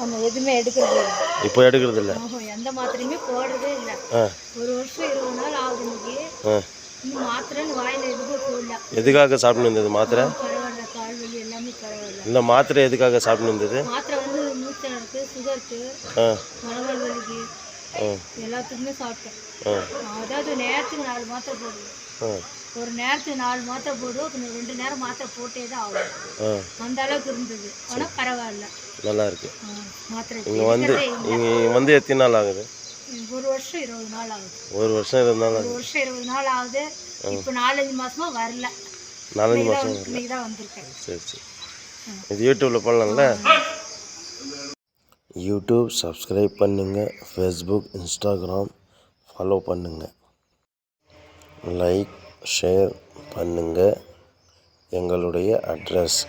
நம்ம எதுவுமே எடுக்கிறது இல்லை. இப்போ எடுக்கிறது இல்லை? எந்த மாத்திரையுமே போடுறதே இல்லை. ஒரு வருஷம் இருபது நாள் ஆகுது இன்னைக்கு. இன்னும் மாத்திரைன்னு வாயில் எதுவும் போடல. எதுக்காக சாப்பிட்டு இருந்தது மாத்திரை? பரவாயில்ல கால் வலி எல்லாமே பரவாயில்ல. இந்த மாத்திரை எதுக்காக சாப்பிட்டு இருந்தது மாத்திரை வந்து மூச்சனருக்கு சுகருக்கு வலிக்கு. எல்லாத்துக்குமே சாப்பிட்டேன். அதாவது நேரத்துக்கு நாலு மாத்திரை போடுவேன். ஒரு நேரத்துக்கு நாலு மாத்திரை போடுவோம் ரெண்டு நேரம் மாத்திரை போட்டே தான் ஆகும் அந்த அளவுக்கு இருந்தது. ஆனால் பரவாயில்ல. நல்லா இருக்கு. மாத்திரை இங்கே வந்து இங்கே வந்து எத்தனை நாள் ஆகுது? ஒரு வருஷம் இருபது நாள் ஆகுது. ஒரு வருஷம் இருபது நாள் ஒரு ஆகுது வருஷம் இருபது நாள் ஆகுது. இப்போ நாலஞ்சு மாசமா வரல. நாலஞ்சு மாதம் இன்னைக்கு தான் வந்திருக்கேன். சரி சரி. இது யூடியூப்பில் போடலாம்ல? யூடியூப் சப்ஸ்கிரைப் பண்ணுங்கள் ஃபேஸ்புக் இன்ஸ்டாகிராம் ஃபாலோ பண்ணுங்கள் லைக் ஷேர் பண்ணுங்கள் எங்களுடைய அட்ரஸ்